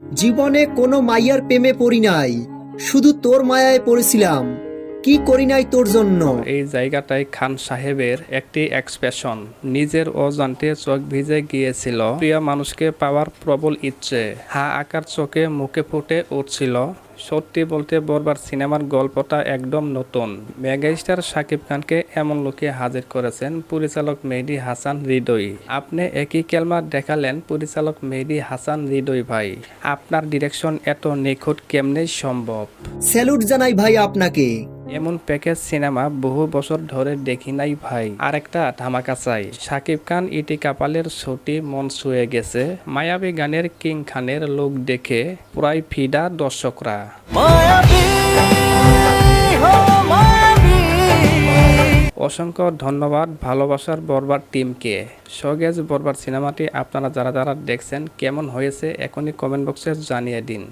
জীবনে কোনো মাইয়ার প্রেমে পড়ি নাই, শুধু তোর মায়ায় পড়েছিলাম। কি করি নাই তোর জন্য? এই জায়গাটায় খান সাহেবের একটি এক্সপ্রেশন নিজের অজান্তে চোখ ভিজে গিয়েছিল। প্রিয় মানুষকে পাওয়ার প্রবল ইচ্ছে। হা আকার চোখে মুখে ফুটে উঠছিল। সত্যি বলতে বরবার সিনেমার গল্পটা একদম নতুন। মেগাস্টার শাকিব খানকে এমন লোকে হাজির করেছেন পরিচালক মেহেদি হাসান হৃদয়। আপনি একই কেলমা দেখালেন পরিচালক মেহেদি হাসান হৃদয় ভাই। আপনার ডিরেকশন এত নিখুঁত কেমনে সম্ভব? স্যালুট জানাই ভাই আপনাকে। এমন প্যাকেজ সিনেমা বহু বছর ধরে দেখি নাই ভাই। আরেকটা ধামাকা চাই। সাকিব খান ইটি কাপালের ছুটি মন ছুঁয়ে গেছে। মায়াবী গানের কিং খানের লোক দেখে পুরাই ফিডা দর্শকরা। অসংখ্য ধন্যবাদ ভালোবাসার বরবার টিমকে। সগেজ বরবার সিনেমাটি আপনারা যারা যারা দেখছেন কেমন হয়েছে এখনই কমেন্ট বক্সে জানিয়ে দিন।